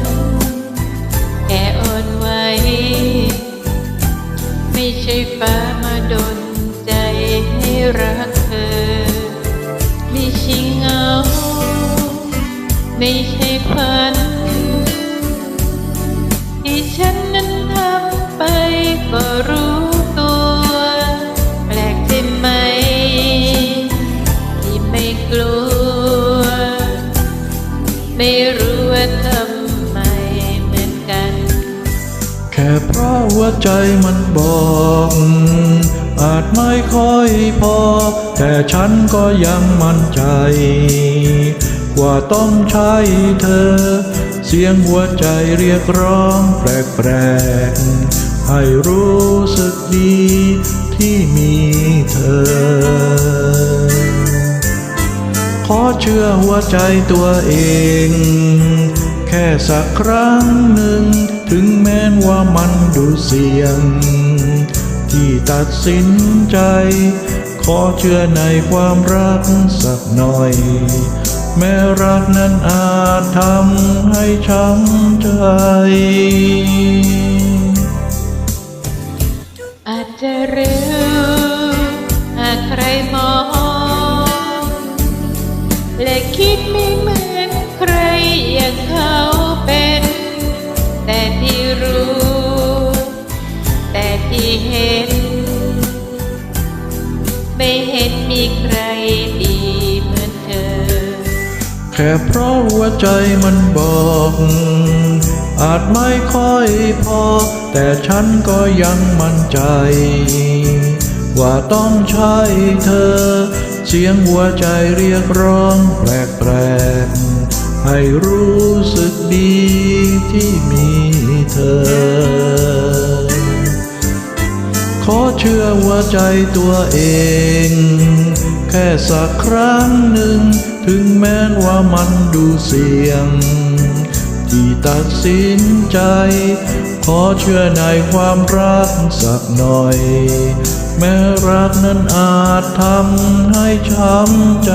นแค่อ่อนไหวไม่ใช่ฟ้ามาดนใจให้รักเธอ ไม่ใช่เงา ไม่ใช่ฝันที่ฉันนั้นทำไปก็รู้ เพราะหัวใจมันบอก อาจไม่ค่อยพอ แต่ฉันก็ยังมั่นใจ ว่าต้องใช่เธอ เสียงหัวใจเรียกร้องแปลกๆ ให้รู้สึกดีที่มีเธอ ขอเชื่อหัวใจตัวเอง แค่สักครั้งหนึ่ง ถึงแม้ว่ามันดูเสี่ยง ที่ตัดสินใจ ขอเชื่อในความรักสักหน่อย แม้รักนั้นอาจทำให้ช้ำใจ อาจจะเร็วหากใครมองและคิดไม่ งเขาเป็น แต่ที่รู้ แต่ที่เห็น ไม่เห็นมีใครดีเหมือนเธอ แค่เพราะหัวใจมันบอก อาจไม่ค่อยพอ แต่ฉันก็ยังมั่นใจ ว่าต้องใช่เธอ เสียงหัวใจเรียกร้องแปลกๆ ให้รู้สึกดีที่มีเธอ ขอเชื่อว่าใจตัวเอง แค่สักครั้งหนึ่ง ถึงแม้ว่ามันดูเสี่ยง ที่ตัดสินใจ ขอเชื่อในความรักสักหน่อย แม้รักนั้นอาจทำให้ช้ำใจ